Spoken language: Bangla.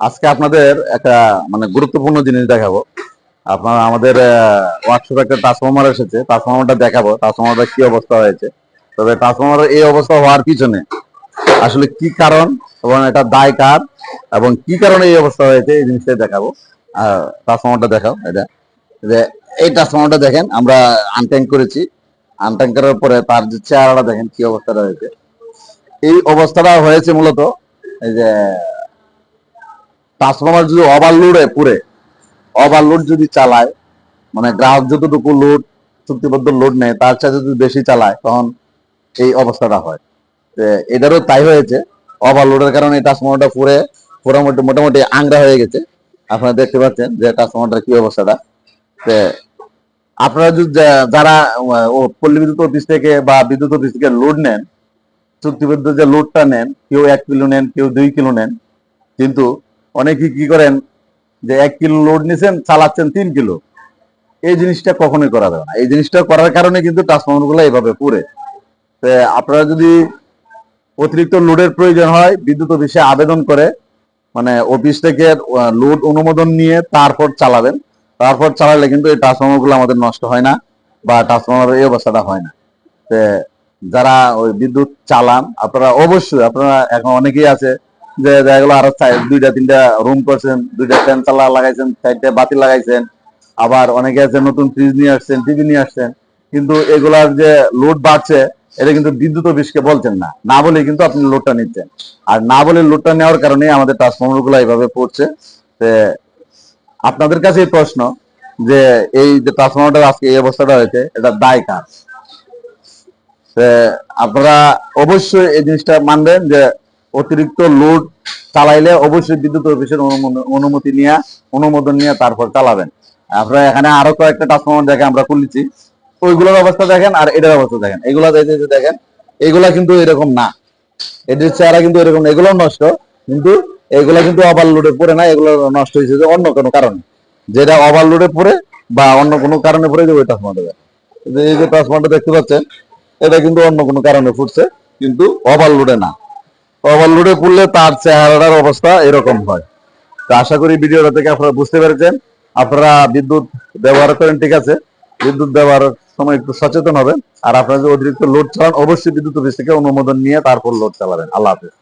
আজকে আপনাদের একটা মানে গুরুত্বপূর্ণ জিনিস দেখাবো। আপনার আমাদের ওয়ার্কশপে একটা ট্রান্সফরমার এসেছে। ট্রান্সফরমারটা দেখাবো। ট্রান্সফরমারটা কি অবস্থা হয়েছে? তবে ট্রান্সফরমারের এই অবস্থা হওয়ার পিছনে আসলে কি কারণ এবং এটা দায় কার এবং কি কারণে এই অবস্থা হয়েছে, এই জিনিসটা দেখাবো। ট্রান্সফরমারটা দেখাও এটা যে, এই ট্রান্সফরমারটা দেখেন, আমরা আনট্যাঙ্ক করেছি। আনট্যাঙ্ক করার পরে তার যে চেহারাটা দেখেন, কি অবস্থাটা হয়েছে। এই অবস্থাটা হয়েছে মূলত, এই যে ট্রান্সফরমার যদি ওভারলোডে পুরে ওভারলোড যদি চালায় মানে গ্রাহক যতটুকু লোড চুক্তিবদ্ধ লোড নেয়, তার সাথে যদি বেশি চালায়, তখন এই অবস্থাটা হয়। এটারও তাই হয়েছে। ওভারলোডের কারণে ট্রান্সফরমারটা পুরে মোটামুটি মোটামুটি আংরা হয়ে গেছে। আপনারা দেখতে পাচ্ছেন যে ট্রান্সফরমারটার কি অবস্থাটা। আপনারা যদি যারা পল্লী বিদ্যুৎ অফিস থেকে বা বিদ্যুৎ অফিস থেকে লোড নেন, চুক্তিবদ্ধ যে লোডটা নেন, কেউ এক কিলো নেন, কেউ দুই কিলো নেন, কিন্তু অনেকে কি করেন যে এক কিলো লোড নিছেন, চালাচ্ছেন তিন কিলো। এই জিনিসটা কখনোই করা যাবে না। এই জিনিসটা করার কারণে কিন্তু ট্রান্সফর্মারগুলো এইভাবে পুরে তো আপনারা যদি অতিরিক্ত লোডের প্রয়োজন হয়, বিদ্যুৎ অফিসে আবেদন করে মানে অফিস থেকে লোড অনুমোদন নিয়ে তারপর চালাবেন। তারপর চালালে কিন্তু এই ট্রান্সফর্মারগুলো আমাদের নষ্ট হয় না বা ট্রান্সফর্মারের এই অবস্থাটা হয় না। যারা ওই বিদ্যুৎ চালান, আপনারা অবশ্যই, আপনারা এখন অনেকেই আছে যে দেখা আরও দুইটা, তিনটা রুম করছেন, দুইটা ফ্যান চালা লাগাইছেন, চারটে বাতি লাগাইছেন, আবার অনেকে আছে নতুন ফ্রিজ নিয়ে আসছেন টিভি নিয়ে আসছেন, কিন্তু এগুলার যে লোড বাড়ছে, এটা কিন্তু বিদ্যুৎ অফিসকে বলছেন না। না বলে কিন্তু আপনি লোডটা নিচ্ছেন। আর না বলে লোডটা নেওয়ার কারণে আমাদের ট্রান্সফর্মারগুলো এইভাবে পড়ছে। আপনাদের কাছে এই প্রশ্ন যে এই যে ট্রান্সফর্মারটা আজকে এই অবস্থাটা হয়েছে, এটা দায় কাজ আপনারা অবশ্যই এই জিনিসটা মানবেন যে অতিরিক্ত লোড চালাইলে অবশ্যই বিদ্যুৎ অফিসের অনুমতি নিয়ে, অনুমোদন নিয়ে তারপর চালাবেন। আপনারা এখানে আরও কয়েকটা ট্রান্সফর্মার দেখে আমরা খুলেছি। ওইগুলোর অবস্থা দেখেন আর এটার অবস্থা দেখেন। এগুলা দেখেন, এগুলা কিন্তু এরকম না। এদের চেহারা কিন্তু এরকম এগুলো নষ্ট, কিন্তু এগুলা কিন্তু ওভারলোডে পড়ে না। এগুলো নষ্ট হয়েছে যে অন্য কোনো কারণে। যেটা ওভারলোডে পড়ে বা অন্য কোনো কারণে পড়ে যে ওই ট্রান্সফর্মার যে এই যে ট্রান্সফর্মারটা দেখতে পাচ্ছেন, এটা কিন্তু অন্য কোনো কারণে ফুটছে, কিন্তু ওভারলোডে না। ওভারলোডে পড়লে তার চেহারাটার অবস্থা এরকম হয়। তো আশা করি ভিডিওটা থেকে আপনারা বুঝতে পেরেছেন। আপনারা বিদ্যুৎ ব্যবহার করেন, ঠিক আছে? বিদ্যুৎ ব্যবহার সময় একটু সচেতন হবেন। আর আপনারা যদি অতিরিক্ত লোড চালান, অবশ্যই বিদ্যুৎ অফিস থেকে অনুমোদন নিয়ে তারপর লোড চালাবেন। আল্লাহ হাফিজ।